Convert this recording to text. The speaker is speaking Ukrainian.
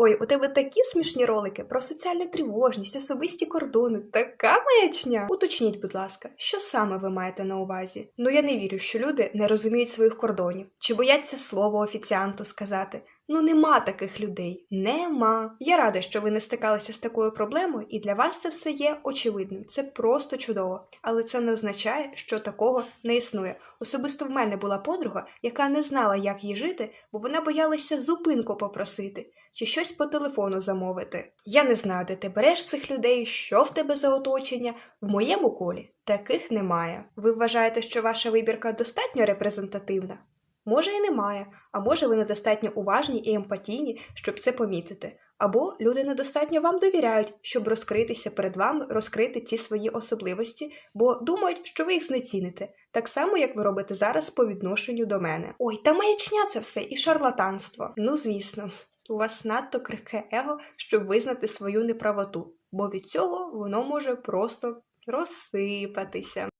Ой, у тебе такі смішні ролики про соціальну тривожність, особисті кордони. Така маячня. Уточніть, будь ласка, що саме ви маєте на увазі? Ну я не вірю, що люди не розуміють своїх кордонів чи бояться слово офіціанту сказати. Ну нема таких людей. Нема. Я рада, що ви не стикалися з такою проблемою, і для вас це все є очевидним. Це просто чудово. Але це не означає, що такого не існує. Особисто в мене була подруга, яка не знала, як їй жити, бо вона боялася зупинку попросити чи щось по телефону замовити. Я не знаю, де ти береш цих людей, що в тебе за оточення. В моєму колі таких немає. Ви вважаєте, що ваша вибірка достатньо репрезентативна? Може і немає, а може ви недостатньо уважні і емпатійні, щоб це помітити. Або люди недостатньо вам довіряють, щоб розкритися перед вами, розкрити ці свої особливості, бо думають, що ви їх знеціните, так само, як ви робите зараз по відношенню до мене. Ой, та маячня це все і шарлатанство. Ну, звісно, у вас надто крихке его, щоб визнати свою неправоту, бо від цього воно може просто розсипатися.